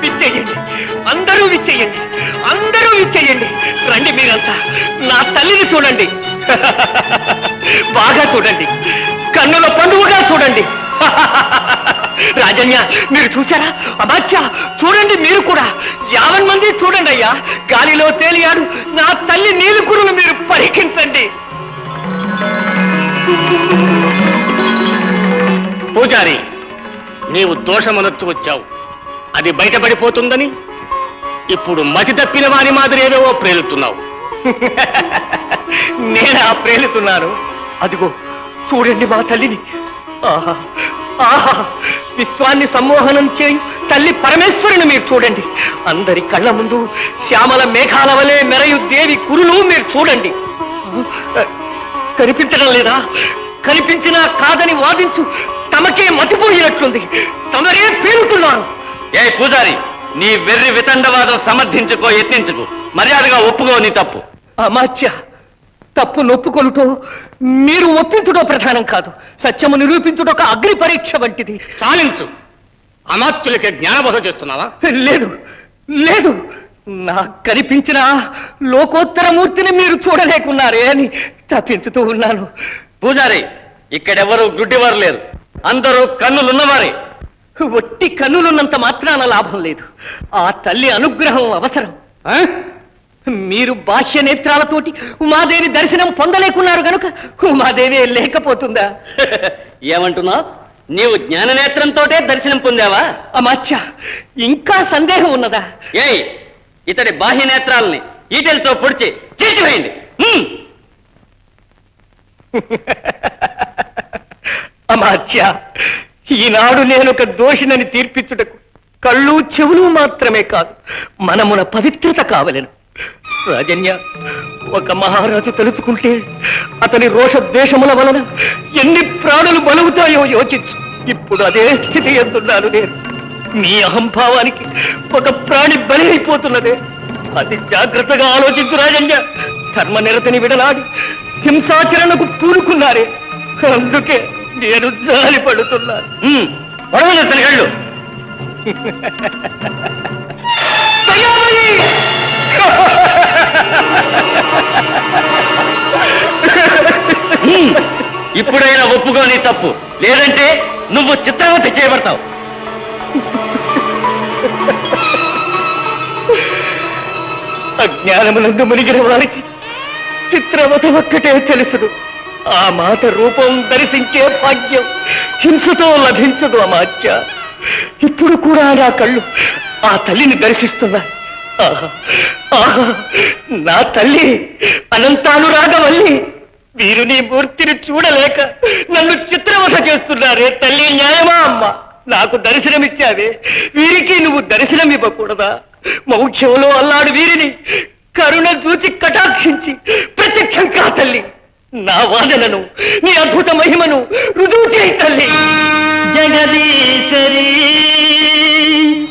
విచ్చేయండి. అందరూ విచ్చేయండి. అందరూ విచ్చేయండి. రండి మీరంతా. నా తల్లిని చూడండి. బాగా చూడండి. కన్నుల పండుగగా చూడండి. రాజన్య మీరు చూసారా అమాత్య చూడండి మీరు కూడా. యావన్ మంది చూడండి అయ్యా. గాలిలో తేలియాడు. నా తల్లి నీలుకురును మీరు పరికించండి. నీవు దోషమనొచ్చు వచ్చావు. అది బయటపడిపోతుందని ఇప్పుడు మతి తప్పిన వారి మాదిరి ఏవేవో ప్రేలుతున్నావు. నేనా ప్రేలుతున్నాను? అదిగో చూడండి మా తల్లిని. ఆహా ఆహా విశ్వాన్ని సమ్మోహనం చేయి తల్లి పరమేశ్వరుని మీరు చూడండి. అందరి కళ్ళ ముందు శ్యామల మేఘాల వలె మెరయు దేవి కురులు మీరు చూడండి. కనిపించడం లేదా? కనిపించినా కాదని వాదించు. తమకే మతిపోయినట్లుంది. తమరే పేరుతున్నారు. ఏ పూజారి నీ వెర్రి వితండవాదం సమర్థించుకో యత్నించుకో. మర్యాదగా ఒప్పుకో నీ తప్పు. అమాత్య తప్పు నొప్పుకొనుటో మీరు ఒప్పించుటో ప్రధానం కాదు. సత్యము నిరూపించుట ఒక అగ్ని పరీక్ష వంటిది. చాలించు. అమాత్యులకి జ్ఞానబోధ చేస్తున్నావా? లేదు లేదు. నాకు కనిపించిన లోకోత్తర మూర్తిని మీరు చూడలేకున్నారే అని తప్పించుతూ ఉన్నాను. పూజారి ఇక్కడెవరు గుడ్డివారు లేరు. అందరూ కన్నులున్నవారే. ఒట్టి కన్నులున్నంత మాత్రాన లాభం లేదు. ఆ తల్లి అనుగ్రహం అవసరం? మీరు బాహ్య నేత్రాలతోటి ఉమాదేవి దర్శనం పొందలేకున్నారు గనుక ఉమాదేవి లేకపోతుందా? ఏమంటున్నావు? నీవు జ్ఞాననేత్రంతోటే దర్శనం పొందావా? అమాచ్య ఇంకా సందేహం ఉన్నదా? ఏయ్ ఇతడి బాహ్య నేత్రాలని ఈటెలతో పొడిచి చీల్చివేయండి. అమాత్య ఈనాడు నేను ఒక దోషినని తీర్పించుటకు కళ్ళు చెవులు మాత్రమే కాదు మనమున పవిత్రత కావలెను. రాజన్య ఒక మహారాజు తలుచుకుంటే అతని రోషద్వేషముల వలన ఎన్ని ప్రాణులు బలుగుతాయో యోచించు. ఇప్పుడు అదే స్థితి ఎందున్నాను నేను? నీ అహంభావానికి ఒక ప్రాణి బలి అయిపోతున్నదే అది జాగ్రత్తగా ఆలోచించు రాజన్య. ధర్మ నిరతని విడనాడి హింసాచరణకు పూనుకున్నారే. అందుకే నేను జాలి పడుతున్నాను. కళ్ళు. ఇప్పుడైనా ఒప్పుకోని తప్పు. లేదంటే నువ్వు చిత్రవతి చేయబడతావు. అజ్ఞానమునందు మునిగిన వారికి చిత్రవత ఒక్కటే తెలుసును. ఆ మాట రూపం దర్శించే భాగ్యం హింసతో లభించదు అమాత్య. ఇప్పుడు కూడా నా కళ్ళు ఆ తల్లిని దర్శిస్తున్నా ఆహా నా తల్లి అనంతానురాగవల్లి. వీరు నీ మూర్తిని చూడలేక నన్ను చిత్రవధ చేస్తున్నారే తల్లి న్యాయమా అమ్మ? నాకు దర్శనమిచ్చావే. వీరికి నువ్వు దర్శనం ఇవ్వకూడదా మౌఖ్యంలో అల్లాడు వీరిని కరుణ చూచి కటాక్షించి ప్రత్యక్షం కా తల్లి నా వాదనను నీ అద్భుత మహిమను రుజువు చేయి తల్లి. జగదీశ్వరి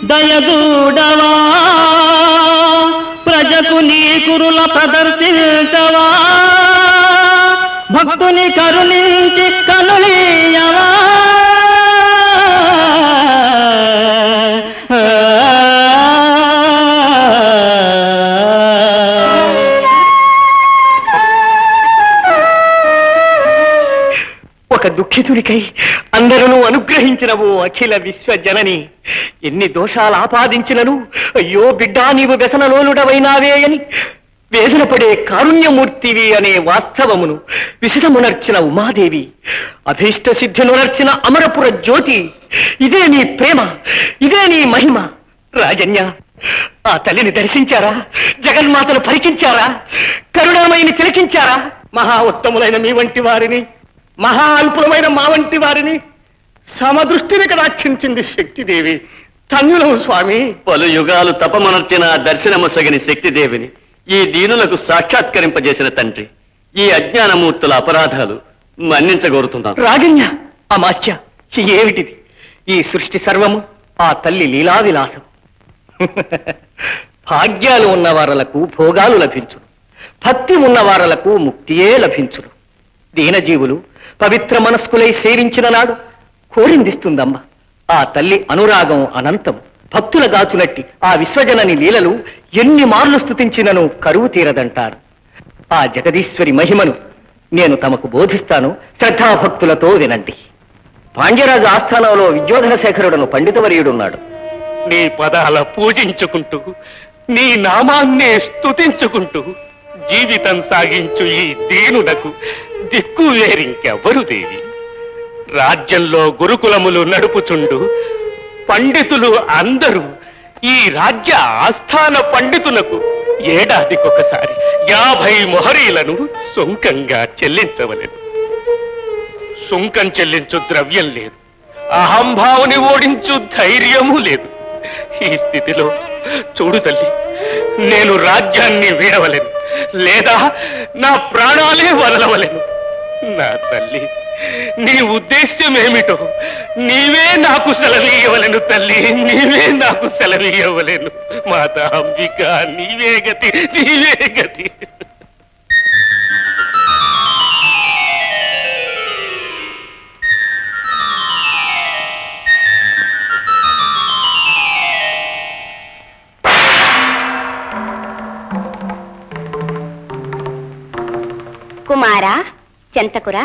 దయదూడవా ప్రజకు నీ కురుల ప్రదర్శించవా? భక్తుని కరుణించి కనులీయవా దుఃఖితుడికై అందరూ అనుగ్రహించినవు అఖిల విశ్వ జనని ఎన్ని దోషాలు ఆపాదించినను? అయ్యో బిడ్డా నీవు వ్యసనలోలుడవైనావే అని. వేదన పడే కారుణ్యమూర్తివి అనే వాస్తవమును విశదమునర్చిన ఉమాదేవి. అభీష్ట సిద్ధినునర్చిన అమరపుర జ్యోతి. ఇదే నీ ప్రేమ ఇదే నీ మహిమ. రాజన్య ఆ తల్లిని దర్శించారా? జగన్మాతను పరికించారా? కరుణామయిని తిలకించారా? మహా ఉత్తములైన మీ వంటి వారిని. మహా అల్పులమైన మా వంటి వారిని సమదృష్టిని కటాక్షించింది శక్తిదేవి. ధన్యులము స్వామి. పలు యుగాలు తపమనర్చిన దర్శనముసగిన శక్తిదేవిని ఈ దీనులకు సాక్షాత్కరింపజేసిన తండ్రి. ఈ అజ్ఞానమూర్తుల అపరాధాలు మన్నించగోరుతున్నాను. రాజన్య అమాత్య ఏమిటిది? ఈ సృష్టి సర్వము ఆ తల్లి లీలా విలాసం భాగ్యాలు ఉన్నవారలకు భోగాలు లభించును. భక్తి ఉన్నవారలకు ముక్తియే లభించును. దీనజీవులు పవిత్ర మనస్కులై సేవించిన నాడు కోరిందిస్తుందమ్మ. ఆ తల్లి అనురాగం అనంతం. భక్తుల గాచునట్టి ఆ విశ్వజనని లీలలు ఎన్ని మార్లు స్తుతించినను కరువు తీరదంటారు. ఆ జగదీశ్వరి మహిమను నేను తమకు బోధిస్తాను. శ్రద్ధాభక్తులతో వినండి. పాండ్యరాజు ఆస్థానంలో విద్యోధన శేఖరుడను పండితవర్యుడున్నాడు. నీ పదాల పూజించుకుంటూ నీ నామాన్నే స్తుతించుకుంటూ జీవితం సాగించు ఈ దీనునకు దిక్కు వేరింకెవ్వరు దేవి? రాజ్యంలో గురుకులములు నడుపుచుండు పండితులు అందరూ ఈ రాజ్య ఆస్థాన పండితులకు ఏడాదికొకసారి యాభై మొహరీలను సొంకంగా చెల్లించవలేదు సుంకం చెల్లించు ద్రవ్యం లేదు. అహంభావుని ఓడించు ధైర్యము లేదు. ఈ స్థితిలో చూడు తల్లి నేను రాజ్యాన్ని వీడవలేను. లేదా నా ప్రాణాలే వదలవలేను. నా తల్లి నీ ఉద్దేశ్యం ఏమిటో నీవే నాకు సెలవీయవలెను తల్లి నీవే నాకు సెలవీయవలెను మాత అంబిక నీవే గతి నీవే గతి. కుమారా చెంతకురా.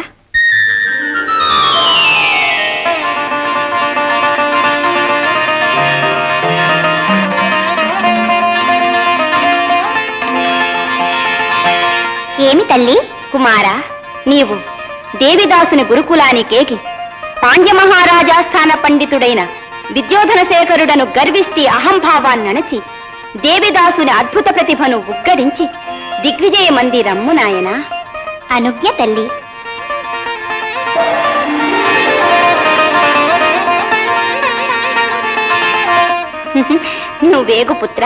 ఏమి తల్లి? కుమారా నీవు దేవిదాసుని గురుకులానికేకి పాండ్య మహారాజాస్థాన పండితుడైన విద్యోధన శేఖరుడను గర్విష్టి అహంభావాన్నణచి దేవిదాసుని అద్భుత ప్రతిభను ఉగ్గరించి దిగ్విజయ మందిరమ్ము నాయనా. అనుజ్ఞ తల్లి. నువ్వేగు పుత్ర.